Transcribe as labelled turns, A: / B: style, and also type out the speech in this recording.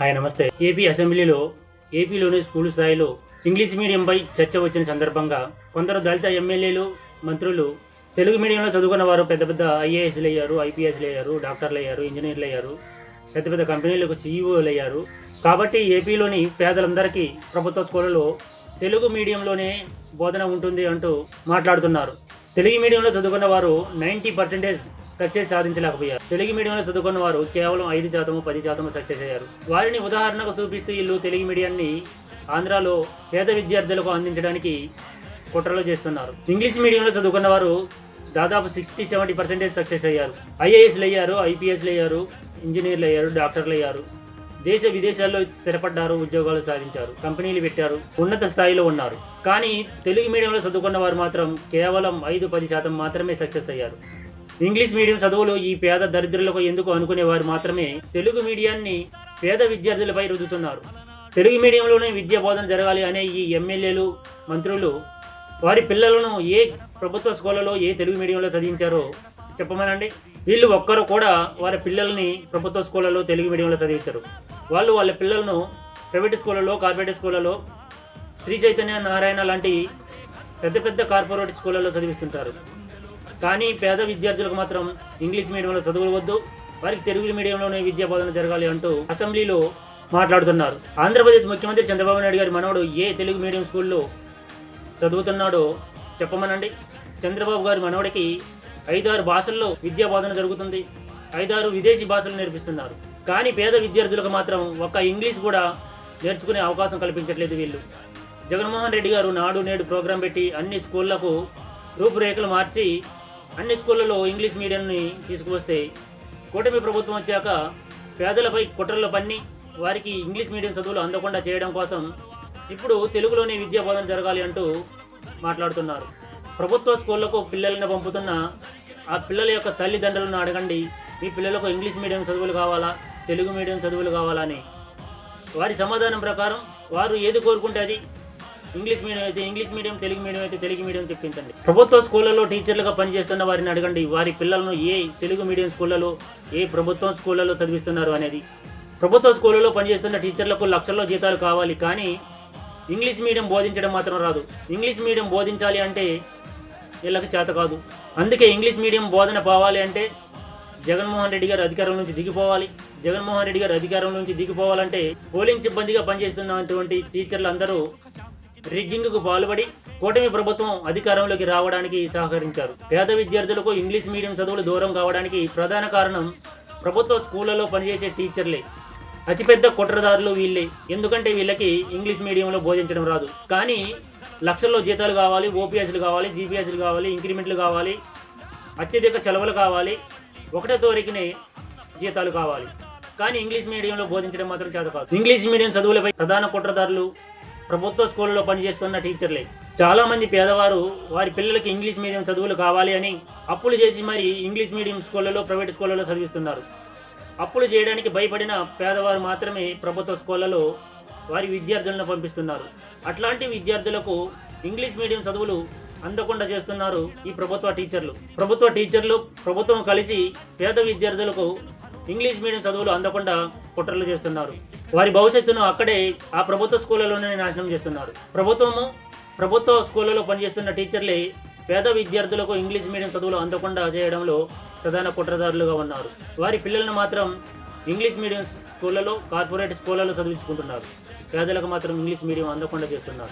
A: Hi నమస్తే. AP అసెంబ్లీలో ఏపీలోని స్కూల్ స్థాయిలో ఇంగ్లీష్ మీడియంపై చర్చ వచ్చిన సందర్భంగా కొందరు దళిత ఎమ్మెల్యేలు మంత్రులు తెలుగు మీడియంలో చదువుకున్న వారు పెద్ద పెద్ద ఐఏఎస్లు అయ్యారు ఐపీఎస్లు అయ్యారు డాక్టర్లు అయ్యారు ఇంజనీర్లు అయ్యారు పెద్ద పెద్ద కంపెనీలకు సీఈఓలు అయ్యారు. కాబట్టి ఏపీలోని పేదలందరికీ ప్రభుత్వ స్కూళ్ళలో తెలుగు మీడియంలోనే బోధన ఉంటుంది అంటూ మాట్లాడుతున్నారు. తెలుగు మీడియంలో చదువుకున్న వారు నైంటీ పర్సెంటేజ్ సక్సెస్ సాధించలేకపోయారు. తెలుగు మీడియంలో చదువుకున్న వారు కేవలం ఐదు శాతము పది శాతము సక్సెస్ అయ్యారు. వారిని ఉదాహరణకు చూపిస్తూ వీళ్ళు తెలుగు మీడియాన్ని ఆంధ్రాలో పేద విద్యార్థులకు అందించడానికి కుట్రలు చేస్తున్నారు. ఇంగ్లీష్ మీడియంలో చదువుకున్న వారు దాదాపు సిక్స్టీ సెవెంటీ పర్సెంటేజ్ సక్సెస్ అయ్యారు. ఐఏఎస్లు అయ్యారు ఐపీఎస్లు అయ్యారు ఇంజనీర్లు అయ్యారు డాక్టర్లు అయ్యారు. దేశ విదేశాల్లో స్థిరపడ్డారు ఉద్యోగాలు సాధించారు కంపెనీలు పెట్టారు ఉన్నత స్థాయిలో ఉన్నారు. కానీ తెలుగు మీడియంలో చదువుకున్న వారు మాత్రం కేవలం ఐదు పది శాతం మాత్రమే సక్సెస్ అయ్యారు. ఇంగ్లీష్ మీడియం చదువులు ఈ పేద దరిద్రులకు ఎందుకు అనుకునే వారు మాత్రమే తెలుగు మీడియాన్ని పేద విద్యార్థులపై రుద్దుతున్నారు. తెలుగు మీడియంలోనే విద్యా బోధన జరగాలి అనే ఈ ఎమ్మెల్యేలు మంత్రులు వారి పిల్లలను ఏ ప్రభుత్వ స్కూళ్ళలో ఏ తెలుగు మీడియంలో చదివించారో చెప్పమనండి. వీళ్ళు ఒక్కరు కూడా వారి పిల్లల్ని ప్రభుత్వ స్కూళ్ళలో తెలుగు మీడియంలో చదివించరు. వాళ్ళు వాళ్ళ పిల్లలను ప్రైవేట్ స్కూళ్ళలో కార్పొరేట్ స్కూళ్ళలో శ్రీ చైతన్య నారాయణ లాంటి పెద్ద పెద్ద కార్పొరేట్ స్కూళ్ళలో చదివిస్తుంటారు. కానీ పేద విద్యార్థులకు మాత్రం ఇంగ్లీష్ మీడియంలో చదువులు వద్దు వారికి తెలుగు మీడియంలోనే విద్యా బోధన జరగాలి అంటూ అసెంబ్లీలో మాట్లాడుతున్నారు. ఆంధ్రప్రదేశ్ ముఖ్యమంత్రి చంద్రబాబు నాయుడు గారి మనవడు ఏ తెలుగు మీడియం స్కూల్లో చదువుతున్నాడో చెప్పమనండి. చంద్రబాబు గారి మనవడికి ఐదారు భాషల్లో విద్యా బోధన జరుగుతుంది ఐదారు విదేశీ భాషలు నేర్పిస్తున్నారు. కానీ పేద విద్యార్థులకు మాత్రం ఒక్క ఇంగ్లీష్ కూడా నేర్చుకునే అవకాశం కల్పించట్లేదు వీళ్ళు. జగన్మోహన్ రెడ్డి గారు నాడు నేడు ప్రోగ్రాం పెట్టి అన్ని స్కూళ్ళకు రూపురేఖలు మార్చి అన్ని స్కూళ్ళలో ఇంగ్లీష్ మీడియంని తీసుకువస్తే కూటమి ప్రభుత్వం వచ్చాక పేదలపై కుట్రలు పన్ని వారికి ఇంగ్లీష్ మీడియం చదువులు అందకుండా చేయడం కోసం ఇప్పుడు తెలుగులోనే విద్యా బోధన జరగాలి అంటూ మాట్లాడుతున్నారు. ప్రభుత్వ స్కూళ్ళకు పిల్లల్ని పంపుతున్న ఆ పిల్లల యొక్క తల్లిదండ్రులను అడగండి మీ పిల్లలకు ఇంగ్లీష్ మీడియం చదువులు కావాలా? తెలుగు మీడియం చదువులు కావాలా? అని. వారి సమాధానం ప్రకారం వారు ఏది కోరుకుంటే అది ఇంగ్లీష్ మీడియం అయితే ఇంగ్లీష్ మీడియం తెలుగు మీడియం అయితే తెలుగు మీడియం చెప్పించండి. ప్రభుత్వ స్కూళ్ళలో టీచర్లుగా పనిచేస్తున్న వారిని అడగండి వారి పిల్లలను ఏ తెలుగు మీడియం స్కూళ్ళలో ఏ ప్రభుత్వం స్కూళ్ళలో చదివిస్తున్నారు అనేది. ప్రభుత్వ స్కూళ్ళలో పనిచేస్తున్న టీచర్లకు లక్షల్లో జీతాలు కావాలి కానీ ఇంగ్లీష్ మీడియం బోధించడం మాత్రం రాదు. ఇంగ్లీష్ మీడియం బోధించాలి అంటే వీళ్ళకి చేత కాదు. అందుకే ఇంగ్లీష్ మీడియం బోధన పోవాలి అంటే జగన్మోహన్ రెడ్డి గారు అధికారం నుంచి దిగిపోవాలి. జగన్మోహన్ రెడ్డి గారు అధికారం నుంచి దిగిపోవాలంటే పోలింగ్ సిబ్బందిగా పనిచేస్తున్నటువంటి టీచర్లు అందరూ రిగ్గింగ్కు పాల్పడి కూటమి ప్రభుత్వం అధికారంలోకి రావడానికి సహకరించారు. పేద విద్యార్థులకు ఇంగ్లీష్ మీడియం చదువులు దూరం కావడానికి ప్రధాన కారణం ప్రభుత్వ స్కూళ్ళలో పనిచేసే టీచర్లే. అతిపెద్ద కుట్రదారులు వీళ్ళే. ఎందుకంటే వీళ్ళకి ఇంగ్లీష్ మీడియంలో బోధించడం రాదు. కానీ లక్షల్లో జీతాలు కావాలి ఓపీఎస్లు కావాలి జీపీఎస్లు కావాలి ఇంక్రిమెంట్లు కావాలి అత్యధిక చెలవులు కావాలి ఒకటే తోరికినే జీతాలు కావాలి. కానీ ఇంగ్లీష్ మీడియంలో బోధించడం మాత్రం చేత కాదు. ఇంగ్లీష్ మీడియం చదువులపై ప్రధాన కుట్రదారులు ప్రభుత్వ స్కూళ్ళలో పనిచేస్తున్న టీచర్లే. చాలామంది పేదవారు వారి పిల్లలకి ఇంగ్లీష్ మీడియం చదువులు కావాలి అని అప్పులు చేసి మరి ఇంగ్లీష్ మీడియం స్కూళ్ళలో ప్రైవేట్ స్కూళ్ళలో చదివిస్తున్నారు. అప్పులు చేయడానికి భయపడిన పేదవారు మాత్రమే ప్రభుత్వ స్కూళ్ళలో వారి విద్యార్థులను పంపిస్తున్నారు. అట్లాంటి విద్యార్థులకు ఇంగ్లీష్ మీడియం చదువులు అందకుండా చేస్తున్నారు ఈ ప్రభుత్వ టీచర్లు. ప్రభుత్వ టీచర్లు ప్రభుత్వం కలిసి పేద విద్యార్థులకు ఇంగ్లీష్ మీడియం చదువులు అందకుండా కుట్రలు చేస్తున్నారు. వారి భవిష్యత్తును అక్కడే ఆ ప్రభుత్వ స్కూళ్ళలోనే నాశనం చేస్తున్నారు. ప్రభుత్వము ప్రభుత్వ స్కూళ్ళలో పనిచేస్తున్న టీచర్లే పేద విద్యార్థులకు ఇంగ్లీష్ మీడియం చదువులు అందకుండా చేయడంలో ప్రధాన కుట్రదారులుగా ఉన్నారు. వారి పిల్లలను మాత్రం ఇంగ్లీష్ మీడియం స్కూళ్ళలో కార్పొరేట్ స్కూళ్ళలో చదివించుకుంటున్నారు. పేదలకు మాత్రం ఇంగ్లీష్ మీడియం అందకుండా చేస్తున్నారు.